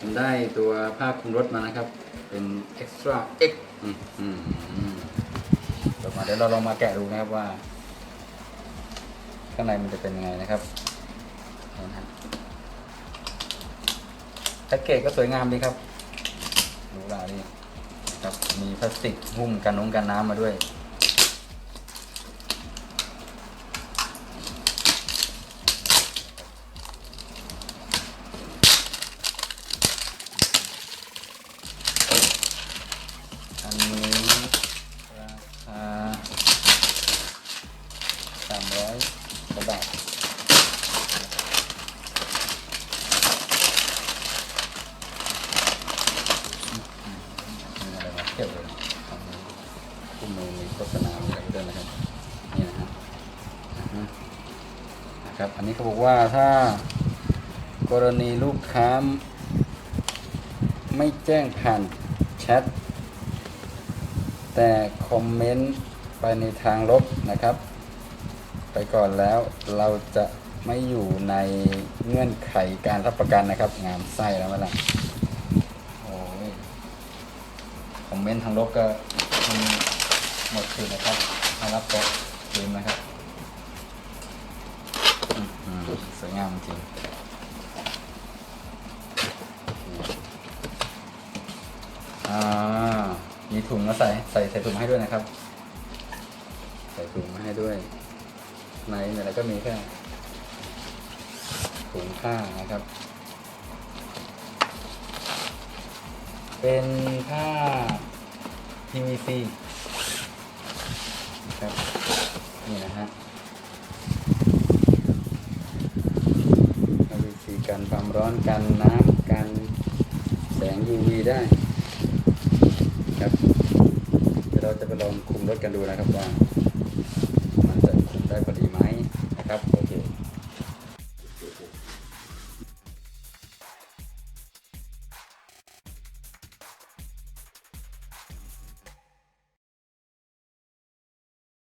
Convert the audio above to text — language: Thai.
ผมได้ตัวผ้าคลุมรถมานะครับ เป็น extra X อืมอืมอืมต่อมาเดี๋ยวเราลองมาแกะดูนะครับว่า ข้างในมันจะเป็นยังไงนะครับแพ็กเกจก็สวยงามดีครับหรูหราดีครับมีพลาสติกหุ้มกันน้องกันน้ำมาด้วย อันนี้ราคาสาม ร้อยกว่าบาทมีอะไรมาเทียบเลยทำคู่มือมีโฆษณาอะไรด้วยนะครับนี่นะฮะอ่าฮะนะครับ อันนี้เขาบอกว่าถ้ากรณีลูกค้าไม่แจ้งผ่านแชทแต่คอมเมนต์ไปในทางลบนะครับ ไปก่อนแล้ว เราจะไม่อยู่ในเงื่อนไขการรับประกันนะครับ งามไส้แล้วมั้ล่ะโอ้ยคอมเมนต์ทางลบก็มันหมดสิทธิ์นะครับมารับโต๊ะคืนนะครับสวยงามจริงอ่ามีถุงมาใส่ใส่ใส่ถุงมาให้ด้วยนะครับ ใส่ถุงมาให้ด้วย ในเนี่ยแล้วก็มีแค่ถุงผ้านะครับ เป็นผ้า PVC นะครับนี่นะฮะ PVC กันความร้อนกันน้ำกันแสง UV ได้ครับเดี๋ยวเราจะไปลองคุมรถกันดูนะครับว่า